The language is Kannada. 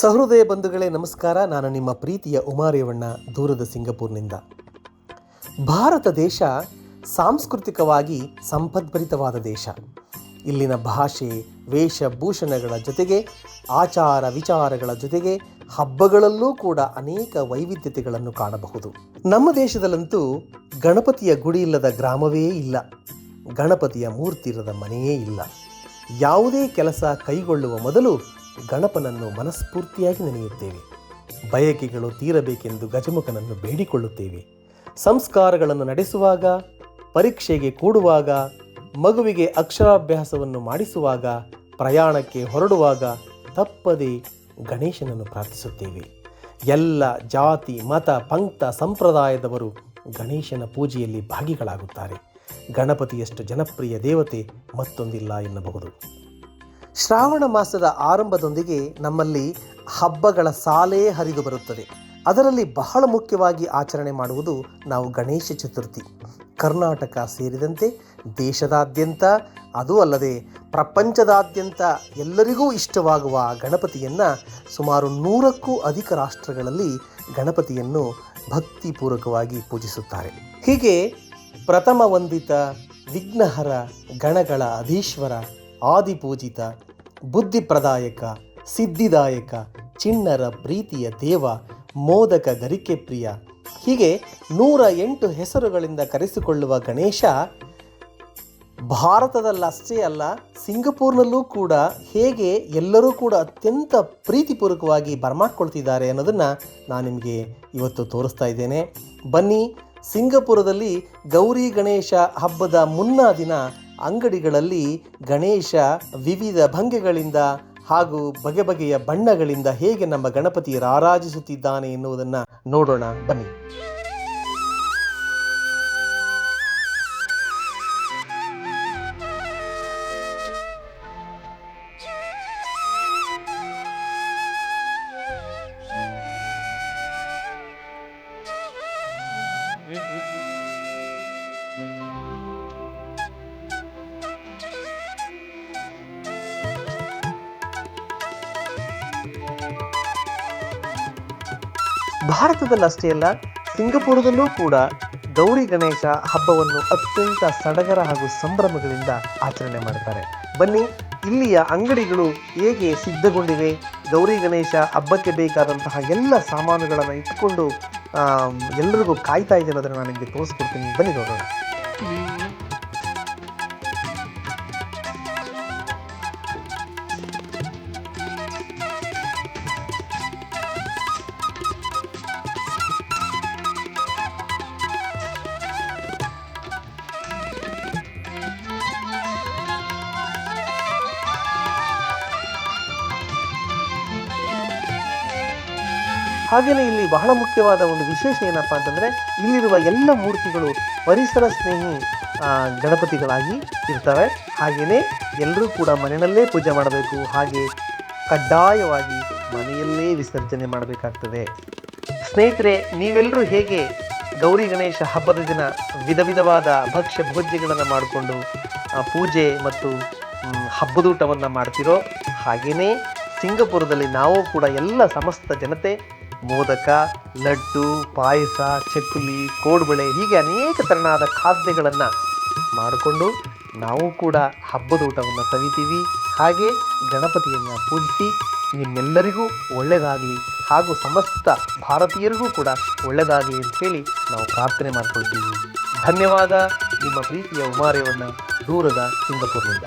ಸಹೃದಯ ಬಂಧುಗಳೇ, ನಮಸ್ಕಾರ. ನಾನು ನಿಮ್ಮ ಪ್ರೀತಿಯ ಉಮಾರೇವಣ್ಣ, ದೂರದ ಸಿಂಗಪೂರ್ನಿಂದ. ಭಾರತ ದೇಶ ಸಾಂಸ್ಕೃತಿಕವಾಗಿ ಸಂಪದ್ಭರಿತವಾದ ದೇಶ. ಇಲ್ಲಿನ ಭಾಷೆ ವೇಷಭೂಷಣಗಳ ಜೊತೆಗೆ, ಆಚಾರ ವಿಚಾರಗಳ ಜೊತೆಗೆ, ಹಬ್ಬಗಳಲ್ಲೂ ಕೂಡ ಅನೇಕ ವೈವಿಧ್ಯತೆಗಳನ್ನು ಕಾಣಬಹುದು. ನಮ್ಮ ದೇಶದಲ್ಲಂತೂ ಗಣಪತಿಯ ಗುಡಿ ಇಲ್ಲದ ಗ್ರಾಮವೇ ಇಲ್ಲ. ಗಣಪತಿಯ ಮೂರ್ತಿ ಇರದ ಮನೆಯೇ ಇಲ್ಲ. ಯಾವುದೇ ಕೆಲಸ ಕೈಗೊಳ್ಳುವ ಮೊದಲು ಗಣಪನನ್ನು ಮನಸ್ಫೂರ್ತಿಯಾಗಿ ನೆನೆಯುತ್ತೇವೆ. ಬಯಕೆಗಳು ತೀರಬೇಕೆಂದು ಗಜಮುಖನನ್ನು ಬೇಡಿಕೊಳ್ಳುತ್ತೇವೆ. ಸಂಸ್ಕಾರಗಳನ್ನು ನಡೆಸುವಾಗ, ಪರೀಕ್ಷೆಗೆ ಕೂಡುವಾಗ, ಮಗುವಿಗೆ ಅಕ್ಷರಾಭ್ಯಾಸವನ್ನು ಮಾಡಿಸುವಾಗ, ಪ್ರಯಾಣಕ್ಕೆ ಹೊರಡುವಾಗ ತಪ್ಪದೇ ಗಣೇಶನನ್ನು ಪ್ರಾರ್ಥಿಸುತ್ತೇವೆ. ಎಲ್ಲ ಜಾತಿ, ಮತ, ಪಂಕ್ತ, ಸಂಪ್ರದಾಯದವರು ಗಣೇಶನ ಪೂಜೆಯಲ್ಲಿ ಭಾಗಿಗಳಾಗುತ್ತಾರೆ. ಗಣಪತಿಯಷ್ಟು ಜನಪ್ರಿಯ ದೇವತೆ ಮತ್ತೊಂದಿಲ್ಲ ಎನ್ನಬಹುದು. ಶ್ರಾವಣ ಮಾಸದ ಆರಂಭದೊಂದಿಗೆ ನಮ್ಮಲ್ಲಿ ಹಬ್ಬಗಳ ಸಾಲೇ ಹರಿದು ಬರುತ್ತದೆ. ಅದರಲ್ಲಿ ಬಹಳ ಮುಖ್ಯವಾಗಿ ಆಚರಣೆ ಮಾಡುವುದು ನಾವು ಗಣೇಶ ಚತುರ್ಥಿ. ಕರ್ನಾಟಕ ಸೇರಿದಂತೆ ದೇಶದಾದ್ಯಂತ, ಅದೂ ಅಲ್ಲದೆ ಪ್ರಪಂಚದಾದ್ಯಂತ ಎಲ್ಲರಿಗೂ ಇಷ್ಟವಾಗುವ ಗಣಪತಿಯನ್ನು ಸುಮಾರು ನೂರಕ್ಕೂ ಅಧಿಕ ರಾಷ್ಟ್ರಗಳಲ್ಲಿ ಗಣಪತಿಯನ್ನು ಭಕ್ತಿಪೂರ್ವಕವಾಗಿ ಪೂಜಿಸುತ್ತಾರೆ. ಹೀಗೆ ಪ್ರಥಮ ವಂದಿತ, ವಿಘ್ನಹರ, ಗಣಗಳ, ಅಧೀಶ್ವರ, ಆದಿಪೂಜಿತ ಬುದ್ಧಿಪ್ರದಾಯಕ, ಸಿದ್ಧಿದಾಯಕ, ಚಿಣ್ಣರ ಪ್ರೀತಿಯ ದೇವ, ಮೋದಕ ಗರಿಕೆ ಪ್ರಿಯ. ಹೀಗೆ ನೂರ ಎಂಟು ಹೆಸರುಗಳಿಂದ ಕರೆಸಿಕೊಳ್ಳುವ ಗಣೇಶ ಭಾರತದಲ್ಲಷ್ಟೇ ಅಲ್ಲ, ಸಿಂಗಪೂರ್ನಲ್ಲೂ ಕೂಡ ಹೇಗೆ ಎಲ್ಲರೂ ಕೂಡ ಅತ್ಯಂತ ಪ್ರೀತಿಪೂರ್ವಕವಾಗಿ ಬರಮಾಡ್ಕೊಳ್ತಿದ್ದಾರೆ ಅನ್ನೋದನ್ನು ನಾನು ನಿಮಗೆ ಇವತ್ತು ತೋರಿಸ್ತಾ ಇದ್ದೇನೆ. ಬನ್ನಿ, ಸಿಂಗಪುರದಲ್ಲಿ ಗೌರಿ ಗಣೇಶ ಹಬ್ಬದ ಮುನ್ನಾ ದಿನ ಅಂಗಡಿಗಳಲ್ಲಿ ಗಣೇಶ ವಿವಿಧ ಭಂಗಿಗಳಿಂದ ಹಾಗೂ ಬಗೆ ಬಗೆಯ ಬಣ್ಣಗಳಿಂದ ಹೇಗೆ ನಮ್ಮ ಗಣಪತಿ ರಾರಾಜಿಸುತ್ತಿದ್ದಾನೆ ಎನ್ನುವುದನ್ನು ನೋಡೋಣ ಬನ್ನಿ. ಭಾರತದಲ್ಲಷ್ಟೇ ಅಲ್ಲ, ಸಿಂಗಪುರದಲ್ಲೂ ಕೂಡ ಗೌರಿ ಗಣೇಶ ಹಬ್ಬವನ್ನು ಅತ್ಯಂತ ಸಡಗರ ಹಾಗೂ ಸಂಭ್ರಮಗಳಿಂದ ಆಚರಣೆ ಮಾಡ್ತಾರೆ ಬನ್ನಿ, ಇಲ್ಲಿಯ ಅಂಗಡಿಗಳು ಹೇಗೆ ಸಿದ್ಧಗೊಂಡಿವೆ? ಗೌರಿ ಗಣೇಶ ಹಬ್ಬಕ್ಕೆ ಬೇಕಾದಂತಹ ಎಲ್ಲ ಸಾಮಾನುಗಳನ್ನು ಇಟ್ಟುಕೊಂಡು ಎಲ್ಲರಿಗೂ ಕಾಯ್ತಾ ಇದೆ ಅನ್ನೋದನ್ನು ನಾನು ನಿಮಗೆ ತೋರಿಸ್ಕೊಡ್ತೀನಿ. ಬನ್ನಿ ನೋಡೋಣ. ಹಾಗೆಯೇ ಇಲ್ಲಿ ಬಹಳ ಮುಖ್ಯವಾದ ಒಂದು ವಿಶೇಷ ಏನಪ್ಪ ಅಂತಂದರೆ ಇಲ್ಲಿರುವ ಎಲ್ಲ ಮೂರ್ತಿಗಳು ಪರಿಸರ ಸ್ನೇಹಿ ಗಣಪತಿಗಳಾಗಿ ಇರ್ತವೆ ಹಾಗೆಯೇ ಎಲ್ಲರೂ ಕೂಡ ಮನೆಯಲ್ಲೇ ಪೂಜೆ ಮಾಡಬೇಕು. ಹಾಗೆ ಕಡ್ಡಾಯವಾಗಿ ಮನೆಯಲ್ಲೇ ವಿಸರ್ಜನೆ ಮಾಡಬೇಕಾಗ್ತದೆ. ಸ್ನೇಹಿತರೆ ನೀವೆಲ್ಲರೂ ಹೇಗೆ ಗೌರಿ ಗಣೇಶ ಹಬ್ಬದ ದಿನ ವಿಧ ವಿಧವಾದ ಭಕ್ಷ್ಯ ಭೋಜ್ಯಗಳನ್ನು ಮಾಡಿಕೊಂಡು ಪೂಜೆ ಮತ್ತು ಹಬ್ಬದೂಟವನ್ನು ಮಾಡ್ತಿರೋ ಹಾಗೆಯೇ ಸಿಂಗಪುರದಲ್ಲಿ ನಾವು ಕೂಡ ಎಲ್ಲ ಸಮಸ್ತ ಜನತೆ ಮೋದಕ ಲಡ್ಡು, ಪಾಯಸ, ಚಕ್ಕುಲಿ, ಕೋಡ್ಬಳೆ ಹೀಗೆ ಅನೇಕ ತೆರನಾದ ಖಾದ್ಯಗಳನ್ನು ಮಾಡಿಕೊಂಡು ನಾವು ಕೂಡ ಹಬ್ಬದ ಊಟವನ್ನು ಸವಿತೀವಿ. ಹಾಗೆ ಗಣಪತಿಯನ್ನು ಪೂಜಿಸಿ ನಿಮ್ಮೆಲ್ಲರಿಗೂ ಒಳ್ಳೆಯದಾಗಲಿ ಹಾಗೂ ಸಮಸ್ತ ಭಾರತೀಯರಿಗೂ ಕೂಡ ಒಳ್ಳೆಯದಾಗಲಿ ಅಂತ ಹೇಳಿ ನಾವು ಪ್ರಾರ್ಥನೆ ಮಾಡಿಕೊಳ್ತೀವಿ. ಧನ್ಯವಾದ. ನಿಮ್ಮ ಪ್ರೀತಿಯ ಉಮಾರ್ಯವನ್ನು ದೂರದ ಸಿಂಗಪುರ್ನಿಂದ.